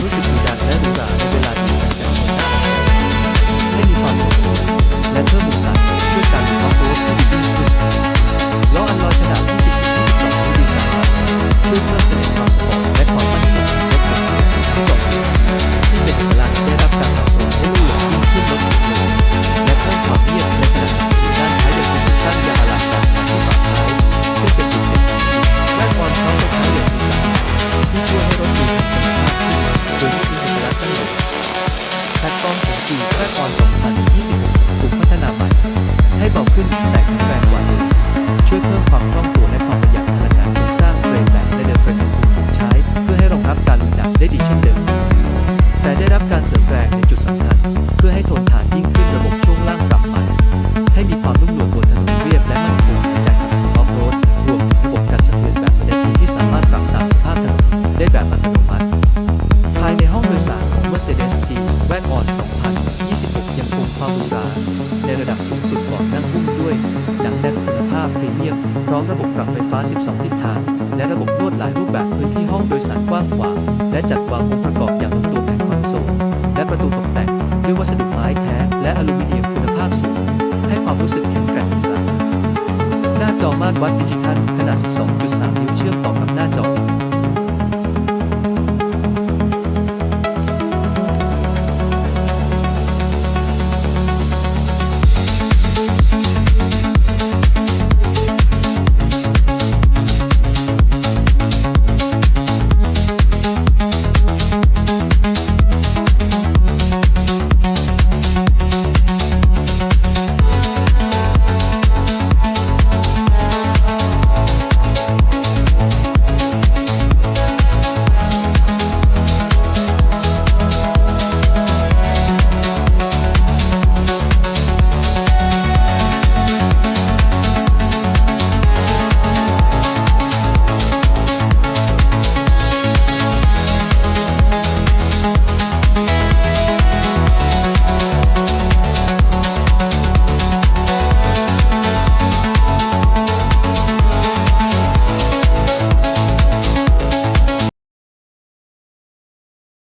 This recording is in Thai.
ใแรกออน2026ถูกพัฒนาใหม่ ให้เบาขึ้นแต่แข็งแรงกว่าเดิมช่วยเพิ่มความคล่องตัวและความประหยัดพลังงานโครงสร้างเฟรมแบบและเดินเฟรมยังคงถูกใช้ เพื่อให้รองรับการลุยหนักได้ดีเช่นเดิม แต่ได้รับการเสริมแรงในจุดสำคัญ เพื่อให้ทนทานยิ่งขึ้นระบบช่วงล่างปรับใหม่ ให้มีความนุ่มนวลบนถนนเรียบและมั่นคงในการขับขี่ออฟโรดรวมถึงระบบการสะเทือนแบบไม่ได้ผลที่สามารถปรับตามสภาพถนนได้แบบอัตโนมัติ ภายในห้องโดยสาร Mercedes G w a g o n 2026 ยังคงความหรูหราในระดับสูงสุดเบาะนั่งหุ้มด้วย หนังแน่นคุณภาพพรีเมียม พร้อมระบบปรับไฟฟ้า 12 ทิศทาง และระบบลวดลายรูปแบบพื้นที่ห้องโดยสารกว้างขวางและจัดวางองค์ประกอบอย่างลงตัวแผงคอนโซลและประตูตกแต่งด้วยวัสดุไม้แท้และอลูมิเนียมคุณภาพสูง ให้ความรู้สึกแข็งแกร่งหรูหราหน้าจอมาตรวัดดิจิทัลขนาด 12.4